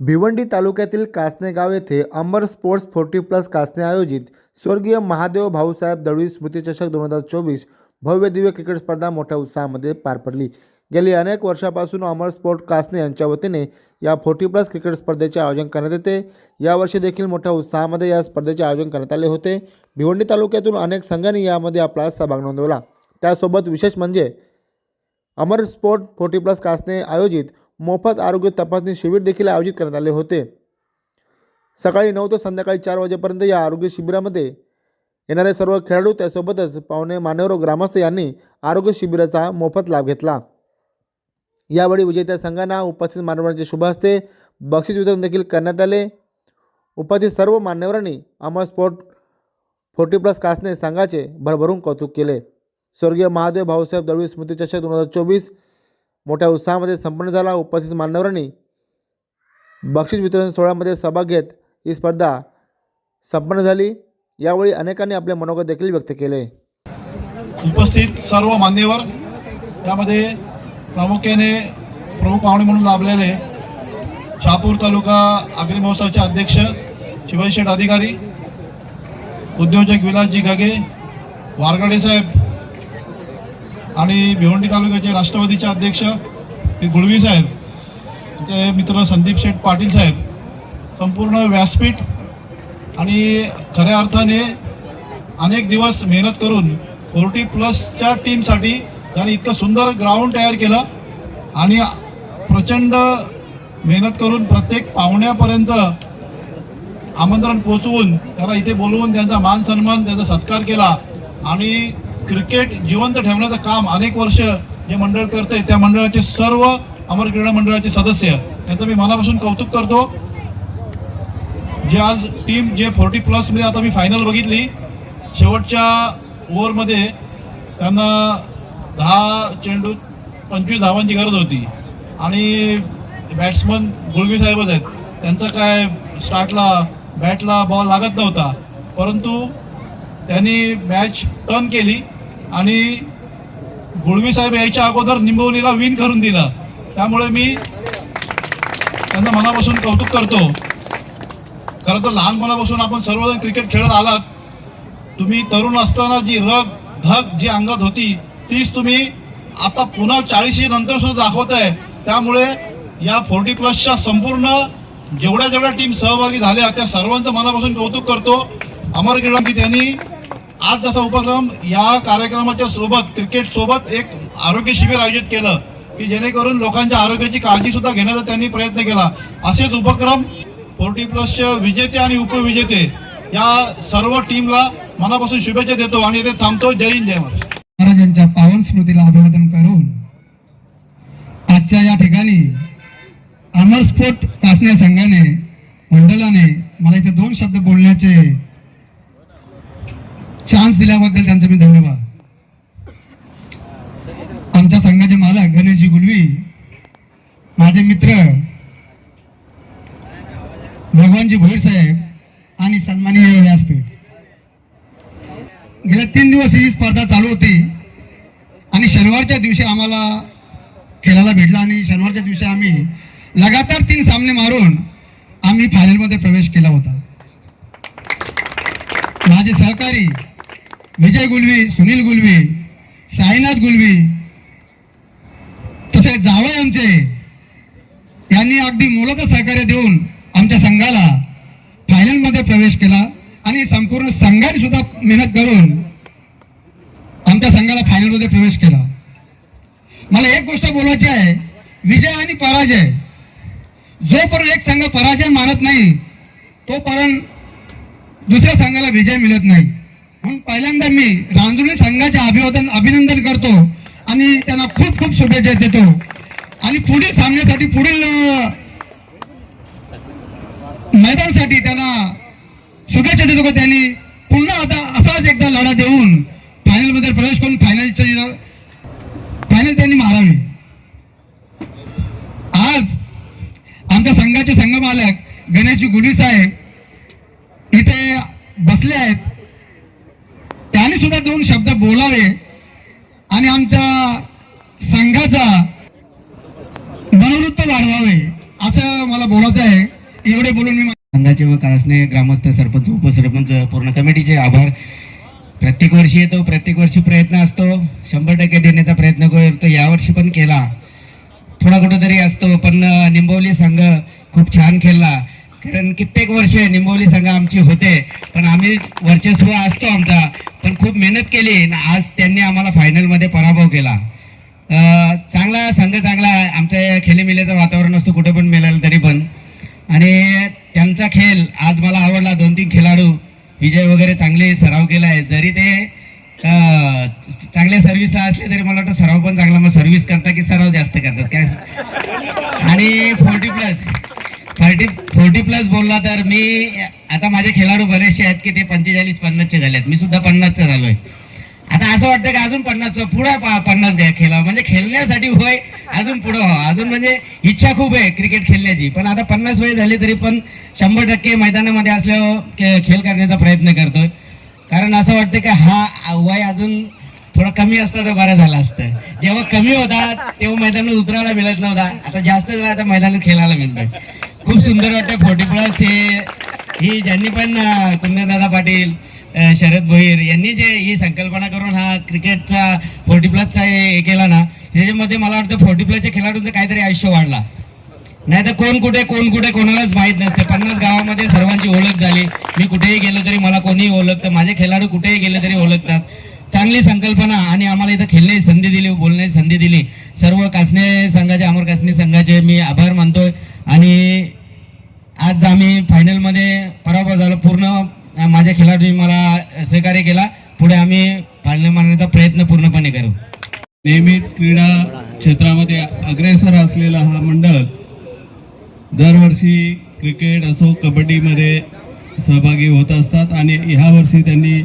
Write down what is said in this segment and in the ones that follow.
भिवंडी तालुक्यातील कासने गाव येथे Amar sports forty plus Kasne आयोजित स्वर्गीय महादेव भाऊसाहेब दळवी स्मृतिचषक दोन हजार चोवीस भव्य दिव्य क्रिकेट स्पर्धा मोठ्या उत्साहामध्ये पार पडली. गेली अनेक वर्षापासून अमर स्पोर्ट कासने यांच्या वतीने या फोर्टी प्लस क्रिकेट स्पर्धेचे आयोजन करण्यात येते. यावर्षी देखील मोठ्या उत्साहामध्ये या स्पर्धेचे आयोजन करण्यात आले होते. भिवंडी तालुक्यातून अनेक संघांनी यामध्ये आपला सहभाग नोंदवला. त्यासोबत विशेष म्हणजे Amar sport forty plus Kasne आयोजित मोफत आरोग्य तपासणी शिबिर देखील आयोजित करण्यात आले होते. सकाळी नऊ ते संध्याकाळी चार वाजेपर्यंत या आरोग्य शिबिरामध्ये येणारे सर्व खेळाडू त्यासोबतच पाहुणे मान्यवर ग्रामस्थ यांनी आरोग्य शिबिराचा मोफत लाभ घेतला. यावेळी विजेत्या संघांना उपस्थित मान्यवरांचे शुभ हस्ते बक्षीस वितरण देखील करण्यात आले. उपस्थित सर्व मान्यवरांनी Amar sport forty plus Kasne संघाचे भरभरून कौतुक केले. स्वर्गीय महादेव भाऊसाहेब दळवी स्मृतिचषक दोन हजार चोवीस मोठ्या उत्साहामध्ये संपन्न झाला उपस्थित मान्यवरांनी बक्षीस वितरण सोहळ्यामध्ये सहभाग घेत ही स्पर्धा संपन्न झाली. यावेळी अनेकांनी आपले मनोगत देखील व्यक्त केले. उपस्थित सर्व मान्यवर त्यामध्ये प्रामुख्याने प्रमुख पाहुणे म्हणून लाभलेले शहापूर तालुका आगरी महोत्सवाचे अध्यक्ष शिवाजी शेठ अधिकारी उद्योजक विलासजी घागे वारगडे साहेब आणि भिवंडी तालुक्याचे राष्ट्रवादीचे अध्यक्ष गुळवी साहेब त्यांचे मित्र संदीप शेठ पाटील साहेब संपूर्ण व्यासपीठ आणि खऱ्या अर्थाने अनेक दिवस मेहनत करून फोर्टी प्लसच्या टीमसाठी त्यांनी इतकं सुंदर ग्राउंड तयार केलं आणि प्रचंड मेहनत करून प्रत्येक पाहुण्यापर्यंत आमंत्रण पोचवून त्याला इथे बोलवून त्यांचा मान सन्मान त्यांचा सत्कार केला आणि क्रिकेट जिवंत ठेवण्याचं काम अनेक वर्ष जे मंडळ करते त्या मंडळाचे सर्व अमर क्रीडा मंडळाचे सदस्य. त्यांचं मी मनापासून कौतुक करतो. जे आज टीम जे फोर्टी प्लसमध्ये आता मी फायनल बघितली शेवटच्या ओव्हरमध्ये त्यांना दहा चेंडू पंचवीस धावांची गरज होती. आणि बॅट्समन गुळवी साहेबच आहेत. त्यांचं काय स्टार्टला बॅटला बॉल लागत नव्हता. परंतु त्यांनी मॅच टर्न केली. आणि गुळवी साहेब यायच्या अगोदर निंबवलीला विन करून दिलं. त्यामुळे मी त्यांना मनापासून कौतुक करतो. खरं तर लहानपणापासून आपण सर्वजण क्रिकेट खेळत आलात. तुम्ही तरुण असताना जी रग धग जी अंगात होती तीच तुम्ही आता पुन्हा चाळीशी नंतर सुद्धा दाखवताय. त्यामुळे या फोर्टी प्लसच्या संपूर्ण जेवढ्या जेवढ्या टीम सहभागी झाल्या त्या सर्वांचं मनापासून कौतुक करतो. अमर क्रीडांती त्यांनी आज जसा उपक्रम या कार्यक्रमाच्या सोबत क्रिकेट सोबत एक आरोग्य शिबिर आयोजित केलं की जेणेकरून लोकांच्या आरोग्याची काळजी सुद्धा घेण्याचा त्यांनी प्रयत्न केला. असेच उपक्रम फोर्टी प्लसच्या विजेते आणि उपविजेते या सर्व टीमला मनापासून शुभेच्छा देतो आणि ते थांबतो. जय हिंद जय महाराजांच्या पावन स्मृतीला अभिवादन करून आजच्या या ठिकाणी अमर स्पोर्ट कासने संघाने मंडळाने मला इथे दोन शब्द बोलण्याचे चान्स दिल्याबद्दल त्यांचा मी धन्यवाद. आमच्या संघाचे मालक गणेशजी गुलवी माझे मित्र भगवानजी भोईर साहेब आणि सन्माननीय व्यासपीठ गेल्या तीन दिवस ही स्पर्धा चालू होती आणि शनिवारच्या दिवशी आम्हाला खेळायला भेटला आणि शनिवारच्या दिवशी आम्ही लगातार तीन सामने मारून आम्ही फायनलमध्ये प्रवेश केला होता. माझे सहकारी विजय गुलवी सुनील गुलवी साईनाथ गुलवी तसेच जावळे आमचे यांनी अगदी मोलाचं सहकार्य देऊन आमच्या संघाला फायनलमध्ये प्रवेश केला आणि संपूर्ण संघाने सुद्धा मेहनत करून आमच्या संघाला फायनलमध्ये प्रवेश केला. मला एक गोष्ट बोलायची आहे विजय आणि पराजय जोपर्यंत एक संघ पराजय मानत नाही तोपर्यंत दुसऱ्या संघाला विजय मिळत नाही. पहिल्यांदा मी रांजुरी संघाचे अभिवादन अभिनंदन करतो आणि त्यांना खूप खूप शुभेच्छा देतो. आणि पुढील सामन्यासाठी पुढील मैदानसाठी मैदानासाठी त्यांना शुभेच्छा देतो का त्यांनी? पुन्हा आता असाच एकदा लढा देऊन फायनलमध्ये प्रवेश करून फायनलच्या फायनल त्यांनी मारावी. आज आमच्या संघाचे संघ मालक गणेशजी गुडी साहेब इथे बसले आहेत. त्याने सुद्धा दोन शब्द बोलावे. आणि आमच्या संघाचा मनोवृत्त वाढवावे असं मला बोलायचं आहे. एवढे बोलून मी संघाचे व कारसने ग्रामस्थ सरपंच उपसरपंच पूर्ण कमिटीचे आभार. प्रत्येक वर्षी येतो प्रत्येक वर्षी प्रयत्न असतो. शंभर टक्के देण्याचा प्रयत्न करतो. यावर्षी पण केला. थोडा कुठंतरी असतो पण निंबवली संघ खूप छान खेळला. कारण कित्येक वर्ष निंबोली संघ आमची होते पण आम्ही वर्चस्व असतो आमचा. पण खूप मेहनत केली आणि आज त्यांनी आम्हाला फायनलमध्ये पराभव केला. चांगला संघ चांगला आहे. आमच्या खेळीमेळीचं वातावरण असतो कुठे पण मिळालं तरी पण. आणि त्यांचा खेळ आज मला आवडला. दोन तीन खेळाडू विजय वगैरे चांगले सराव केला आहे जरी ते चांगल्या सर्व्हिसला असले तरी मला वाटतं सराव पण चांगला. मग सर्व्हिस करता की सराव जास्त करतात? काय? आणि forty plus forty forty plus बोलला तर मी आता माझे खेळाडू बरेचसे आहेत की ते पंचेचाळीस पन्नासचे झाले आहेत मी सुद्धा पन्नासचं झालोय. आता असं वाटतं की अजून पन्नासचं पुढे पन्नास द्या खेळा म्हणजे खेळण्यासाठी होय अजून पुढे हो अजून म्हणजे इच्छा खूप आहे क्रिकेट खेळण्याची. पण आता पन्नास वय झाली तरी पण शंभर टक्के मैदानामध्ये असल्यावर खेळ करण्याचा प्रयत्न करतोय. कारण असं वाटतं की हा वय अजून थोडं कमी असतं तर बरं झालं असतं. जेव्हा कमी होता तेव्हा मैदानात उतरायला मिळत नव्हता. आता जास्त झाला आता मैदानात खेळायला मिळतोय. खूप सुंदर वाटतं फोर्टी प्लस हे ही ज्यांनी पण कुंदनदादा पाटील शरद भोईर यांनी जे ही संकल्पना करून हा क्रिकेटचा फोर्टी प्लसचा हे हे केला ना त्याच्यामध्ये मला वाटतं फोर्टी प्लसच्या खेळाडूंचं काहीतरी आयुष्य वाढला. नाही तर कोण कुठे कोण कुठे कोणालाच माहीत नसते. पन्नास गावामध्ये सर्वांची ओळख झाली. मी कुठेही गेलो तरी मला कोणीही ओळखतं. माझे खेळाडू कुठेही गेले तरी ओळखतात. चांगली संकल्पना आणि आम्हाला इथं खेळण्याची संधी दिली बोलण्याची संधी दिली. सर्व कासने संघाचे अमर कासने संघाचे मी आभार मानतोय. आणि आज आम्ही फायनलमध्ये पराभव झालो. पूर्ण माझ्या खेळाडूंनी मला सहकार्य केला. पुढे आम्ही फायनल मारण्याचा प्रयत्न पूर्णपणे करू. नेहमीच क्रीडा क्षेत्रामध्ये अग्रेसर असलेला हा मंडळ दरवर्षी क्रिकेट असो कबड्डीमध्ये सहभागी होत असतात. आणि ह्या वर्षी त्यांनी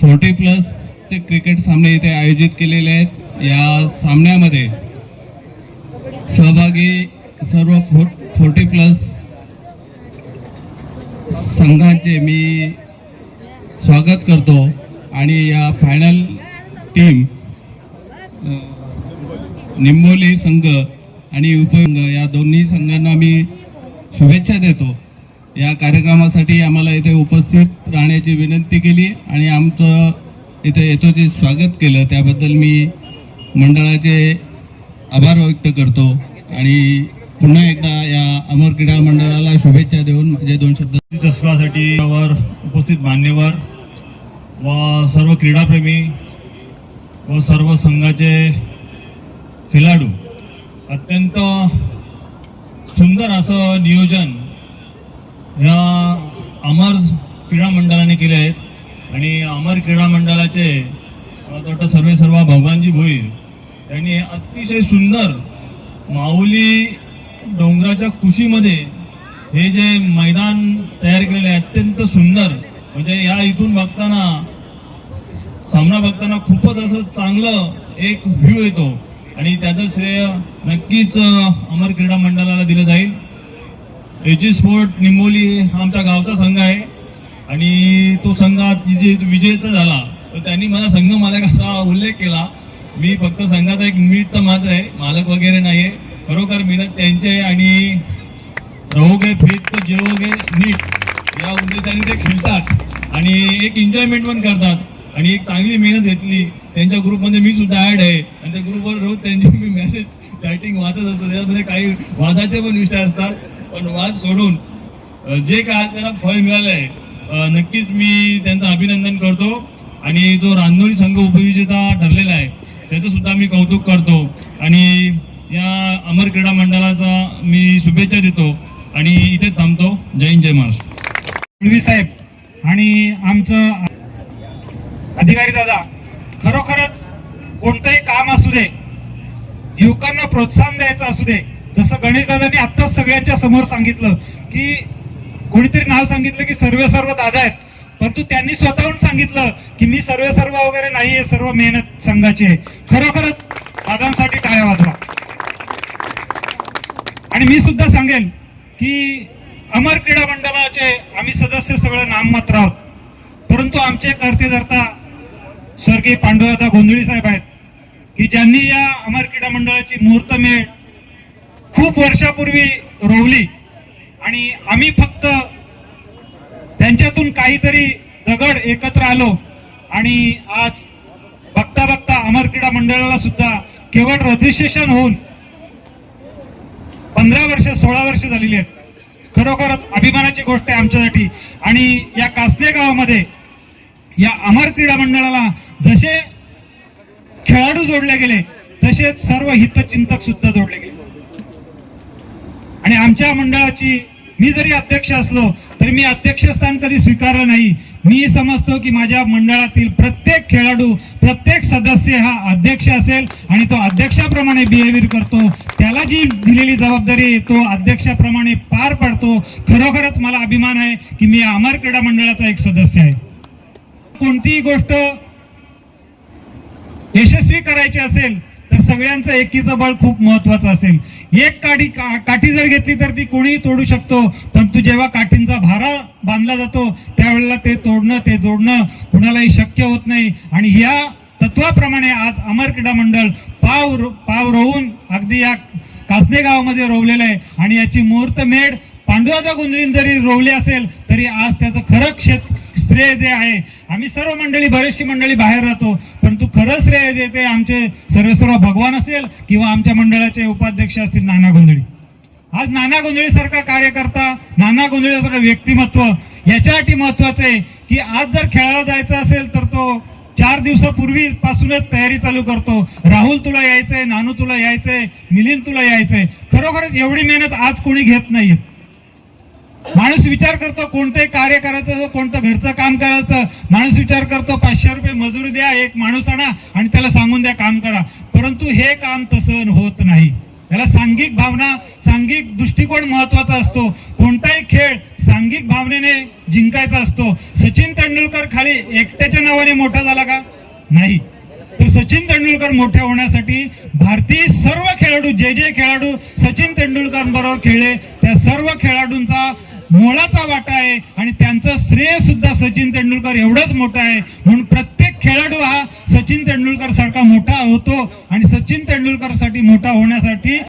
फोर्टी प्लसचे क्रिकेट सामने इथे आयोजित केलेले आहेत. या सामन्यामध्ये सहभागी सर्व फो फोर्टी प्लस संघांचे मी स्वागत करतो आणि या फायनल टीम निंबोली संघ आणि उपसंघ या दोन्ही संघांना मी शुभेच्छा देतो. या कार्यक्रमासाठी आम्हाला इथे उपस्थित राहण्याची विनंती केली आणि आमचं इथे येतो जे स्वागत केलं. त्याबद्दल मी मंडळाचे आभार व्यक्त करतो. आणि पुन्हा एकदा या अमर क्रीडा मंडळाला शुभेच्छा देऊन माझे दोन शब्द चषकासाठी उपस्थित मान्यवर व सर्व क्रीडाप्रेमी व सर्व संघाचे खेळाडू अत्यंत सुंदर असं नियोजन ह्या अमर क्रीडा मंडळाने केले आहेत. आणि अमर क्रीडा मंडळाचे मला वाटतं सर्वे सर्व भगवानजी भोईर त्यांनी अतिशय सुंदर माऊली डोंगराच्या कुशीमध्ये हे जे मैदान तयार केलेले आहे अत्यंत सुंदर. म्हणजे या इथून बघताना सामना बघताना खूपच असं चांगलं एक व्ह्यू येतो. आणि त्याचं श्रेय नक्कीच अमर क्रीडा मंडळाला दिलं जाईल. एजी स्पोर्ट निंबोली हा आमचा गावचा संघ आहे. आणि तो संघात आज विजेता झाला. तर त्यांनी मला संघ मालक असा उल्लेख केला. मी फक्त संघाचा एक निमित्त मात्र आहे. मालक वगैरे नाही आहे खरोखर मेहनत त्यांची आहे आणि रहोगे फिट तर जेवोगे नीट. या उद्देशाने ते खेळतात. आणि एक एन्जॉयमेंट पण करतात. आणि एक चांगली मेहनत घेतली. त्यांच्या ग्रुपमध्ये मी सुद्धा ॲड आहे. आणि त्या ग्रुपवर रोज त्यांची मी मेसेज चॅटिंग वाचत असतो. त्याच्यामध्ये काही वादाचे पण विषय असतात. पण वाद सोडून जे काय आज त्यांना फळ मिळालंय नक्कीच मी त्यांचं अभिनंदन करतो. आणि जो रांजोळी संघ उपविजेता ठरलेला आहे त्याचं सुद्धा मी कौतुक करतो. आणि या अमर क्रीडा मंडळाचा मी शुभेच्छा देतो. आणि इथे थांबतो. जय हिंद जय महाराष्ट्र. साहेब आणि आमचं अधिकारी दादा खरोखरच कोणतंही काम असू दे युवकांना प्रोत्साहन द्यायचं असू दे जसं गणेश दादांनी आत्ताच सगळ्यांच्या समोर सांगितलं की कोणीतरी नाव सांगितलं की सर्व सर्व दादा आहेत. परंतु त्यांनी स्वतःहून सांगितलं की मी सर्व सर्व वगैरे नाहीये सर्व मेहनत संघाची आहे. खरोखरच दादांसाठी टाळ्या वाजवा. आणि मी सुद्धा सांगेल की अमर क्रीडा मंडळाचे आम्ही सदस्य सगळं नाममात्र आहोत. परंतु आमचे कर्तेधर्ता स्वर्गीय पांडुरादा गोंधळी साहेब आहेत की ज्यांनी या अमर क्रीडा मंडळाची मुहूर्तमेळ खूप वर्षापूर्वी रोवली. आणि आम्ही फक्त त्यांच्यातून काहीतरी दगड एकत्र आलो. आणि आज बघता बघता अमर क्रीडा मंडळाला सुद्धा केवळ रजिस्ट्रेशन होऊन पंधरा वर्ष सोळा वर्ष झालेली आहेत. खरोखरच अभिमानाची गोष्ट आहे आमच्यासाठी. आणि या कासने गावामध्ये या अमर क्रीडा मंडळाला जसे खेळाडू जोडले गेले तसेच सर्व हितचिंतक सुद्धा जोडले गेले. आणि आमच्या मंडळाची मी जरी अध्यक्ष असलो तरी मी अध्यक्षस्थान कधी स्वीकारलं नाही. मी समजतो की माझ्या मंडळातील प्रत्येक खेळाडू प्रत्येक सदस्य हा अध्यक्ष असेल आणि तो अध्यक्षाप्रमाणे बिहेवियर करतो. त्याला जी दिलेली जबाबदारी आहे, तो अध्यक्षाप्रमाणे पार पाडतो. खरोखरच मला अभिमान आहे की मी अमर क्रीडा मंडळाचा एक सदस्य आहे. कोणतीही गोष्ट यशस्वी करायची असेल तर सगळ्यांचं एकीचं बळ खूप महत्वाचं असेल. एक काठी का- काठी जर घेतली तर ती कोणीही तोडू शकतो पण तू जेव्हा काठींचा भारा बांधला जातो त्यावेळेला ते तोडणं ते जोडणं कुणालाही शक्य होत नाही. आणि या तत्वाप्रमाणे आज अमर क्रीडा मंडळ पाव पाव रोवून अगदी या कासने गावामध्ये रोवलेलं आहे. आणि याची मुहूर्तमेढ पांडुराजा गुंजरीन जरी रोवली असेल तरी आज त्याचं खरं क्षेत्र श्रेय जे आहे आम्ही सर्व मंडळी बरेचशी मंडळी बाहेर राहतो. परंतु खरंच श्रेय जे ते आमचे सर्वेश्वर भगवान असेल किंवा आमच्या मंडळाचे उपाध्यक्ष असतील नाना गोंधळी. आज नाना गोंधळी सारखा कार्यकर्ता नाना गोंधळी सारखं व्यक्तिमत्व याच्यासाठी महत्वाचं आहे की आज जर खेळायला जायचं असेल तर तो चार दिवसापूर्वी पासूनच तयारी चालू करतो. राहुल तुला यायचंय नानू तुला यायचंय मिलिंद तुला यायचंय. खरोखरच एवढी मेहनत आज कोणी घेत नाहीये. माणूस विचार करतो कोणतंही कार्य करायचं कोणतं घरचं काम करायचं माणूस विचार करतो पाचशे रुपये मजुरी द्या एक माणूस आणा आणि त्याला सांगून द्या काम करा. परंतु हे काम तसं होत नाही. त्याला सांघिक भावना सांघिक दृष्टिकोन महत्त्वाचा असतो. कोणताही खेळ सांघिक भावनेने जिंकायचा असतो. सचिन तेंडुलकर खाली एकट्याच्या नावाने मोठा झाला का? नाही. तर सचिन तेंडुलकर मोठे होण्यासाठी भारतीय सर्व खेळाडू जे जे खेळाडू सचिन तेंडुलकर बरोबर खेळले त्या सर्व खेळाडूंचा मोलाचा वाटा आहे आणि त्यांचं श्रेय सुद्धा सचिन तेंडुलकर एवढंच मोठं आहे. म्हणून प्रत्येक खेळाडू हा सचिन तेंडुलकर सारखा मोठा होतो आणि सचिन तेंडुलकरसाठी मोठा होण्यासाठी